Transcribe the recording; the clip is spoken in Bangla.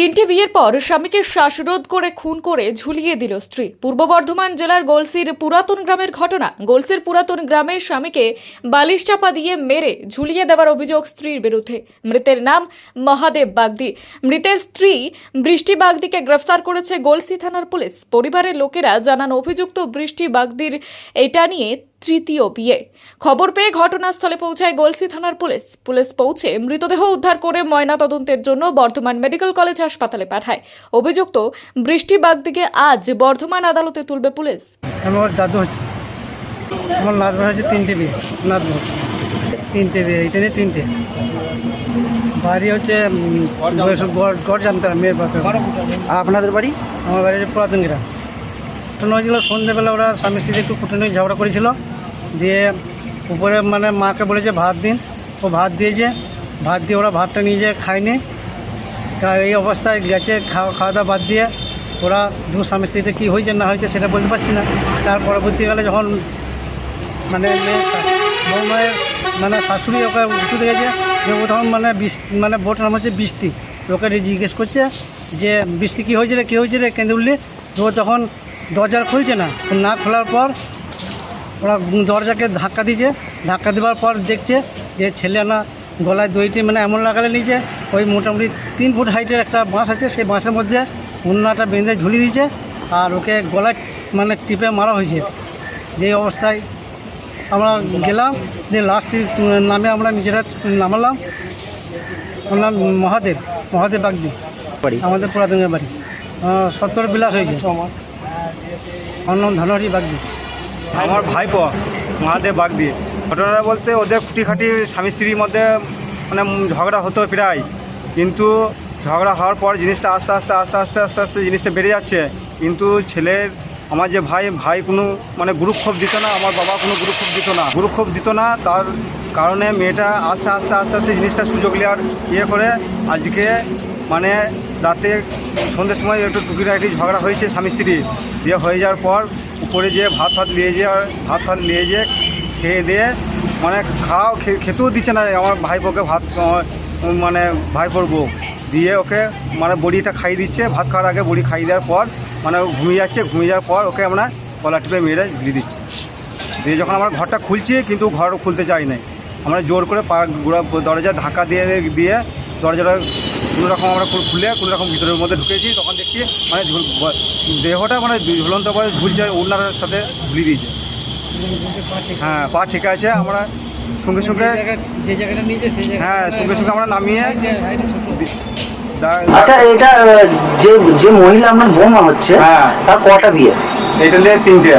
তিনটি বিয়ের পর স্বামীকে শ্বাসরোধ করে খুন করে ঝুলিয়ে দিল স্ত্রী। পূর্ব বর্ধমান জেলার গোলসির পুরাতন গ্রামের ঘটনা। গোলসির পুরাতন গ্রামে স্বামীকে বালিশ চাপা দিয়ে মেরে ঝুলিয়ে দেওয়ার অভিযোগ স্ত্রীর বিরুদ্ধে। মৃতের নাম মহাদেব বাগদি। মৃতের স্ত্রী বৃষ্টি বাগদিকে গ্রেফতার করেছে গোলসি থানার পুলিশ। পরিবারের লোকেরা জানান, অভিযুক্ত বৃষ্টি বাগদির এটা নিয়ে তৃতীয় বিয়ে। খবর পেয়ে ঘটনাস্থলে পৌঁছায় গোলসি থানার পুলিশ। পুলিশ পৌঁছে মৃতদেহ উদ্ধার করে ময়নাতদন্তের জন্য বর্ধমান মেডিকেল কলেজ হাসপাতালে পাঠায়। অভিযুক্ত বৃষ্টি বাগদিকে আজ বর্ধমান আদালতে তুলবে পুলিশ। আমার দাদু হচ্ছে আমার নাতবা হচ্ছে তিনটে বিয়ে। নাতবা তিনটে বিয়ে এটা নিয়ে তিনটে। বাড়ি হচ্ছে গড় মেয়ের বাপের আর আপনাদের বাড়ি? আমার বাড়ি হচ্ছে পুরাতন গ্রাম। ঘটনা হয়েছিল সন্ধ্যেবেলা ওরা স্বামী স্ত্রী একটু কুটুনি ঝগড়া করেছিল। দিয়ে উপরে মানে মাকে বলেছে ভাত দিন। ও ভাত দিয়েছে, ভাত দিয়ে ওরা ভাতটা নিয়ে যেয়ে, খায়নি। এই অবস্থায় গেছে, খাওয়া খাওয়া দাওয়া বাদ দিয়ে ওরা দু স্বামী স্ত্রীতে কী হয়েছে, না হয়েছে সেটা বলতে পারছি না। তার পরবর্তীকালে যখন মানে বৌমায়ের মানে শাশুড়ি ওকে উঠতে গেছে যে ও তখন মানে মানে বোট নাম হচ্ছে বৃষ্টি। ওকে জিজ্ঞেস করছে যে, বৃষ্টি কী হয়েছে রে, কী হয়েছে রে কেঁদে ও তখন দরজা খুলছে না। না খোলার পর ওরা দরজাকে ধাক্কা দিয়েছে। ধাক্কা দেওয়ার পর দেখছে যে ছেলে না গলায় দইটি মানে এমন লাগালে নিয়েছে। ওই মোটামুটি তিন ফুট হাইটের একটা বাঁশ আছে সেই বাঁশের মধ্যে উন্নাটা বেঁধে ঝুলিয়ে দিয়েছে আর ওকে গলায় মানে টিপে মারা হয়েছে। যে অবস্থায় আমরা গেলাম দিয়ে লাস্ট নামে আমরা নিজেরা নামালাম। ওর নাম মহাদেব মহাদেব বাগদি। বাড়ি? আমাদের পুরাতনের বাড়ি। সত্তর বিলাস হয়েছে। আমার নাম ধনোহরি বাগদি। আমার ভাইপো, মহাদেব বাগদি। ঘটনাটা বলতে ওদের খুঁটিখাটি স্বামী স্ত্রীর মধ্যে মানে ঝগড়া হতো প্রায়। কিন্তু ঝগড়া হওয়ার পর জিনিসটা আস্তে আস্তে আস্তে আস্তে আস্তে আস্তে জিনিসটা বেড়ে যাচ্ছে। কিন্তু ছেলের আমার যে ভাই ভাই কোনো মানে গুরুক্ষোভ দিত না, আমার বাবা কোনো গুরুক্ষোভ দিত না। গুরুক্ষোভ দিত না, তার কারণে মেয়েটা আস্তে আস্তে আস্তে আস্তে জিনিসটা সুযোগ নেওয়ার ইয়ে করে আজকে মানে রাতে সন্ধ্যের সময় একটু টুকিটাকি ঝগড়া হয়েছে স্বামী স্ত্রী দিয়ে হয়ে যাওয়ার পর উপরে যেয়ে ভাত ফাত নিয়ে যেয়ে, ভাত ফাত নিয়ে যেয়ে খেয়ে দিয়ে মানে খাও খেতেও দিচ্ছে না আমার ভাইপোকে ভাত মানে ভাইপোর বউ। দিয়ে ওকে মানে বড়িটা খাইয়ে দিচ্ছে, ভাত খাওয়ার আগে বড়ি খাইয়ে দেওয়ার পর মানে ঘুমিয়ে যাচ্ছে, ঘুমিয়ে যাওয়ার পর ওকে আমরা কলা টিপে মেরে ঝুলিয়ে দিচ্ছি। দিয়ে যখন আমরা ঘরটা খুলছি, কিন্তু ঘর খুলতে চাই নাই। আমরা জোর করে পা গুঁড়া দরজা ধাক্কা দিয়ে দিয়ে দরজাটা কোনো রকম আমরা খুলে কোনো রকম ভিতরের মধ্যে ঢুকেছি তখন দেখছি মানে দেহটা মানে ঝুলন্ত করে ঝুলছে ওনার সাথে ঝুলিয়ে দিয়েছে। হ্যাঁ পা ঠিক আছে আমরা সঙ্গে সঙ্গে যে জায়গাটা নিয়েছে সেই হ্যাঁ সঙ্গে সঙ্গে আমরা নামিয়ে আচ্ছা এটা যে যে মহিলা আপনার বৌমা হচ্ছে হ্যাঁ। তার কটা বিয়ে? এটা নিয়ে তিনটে।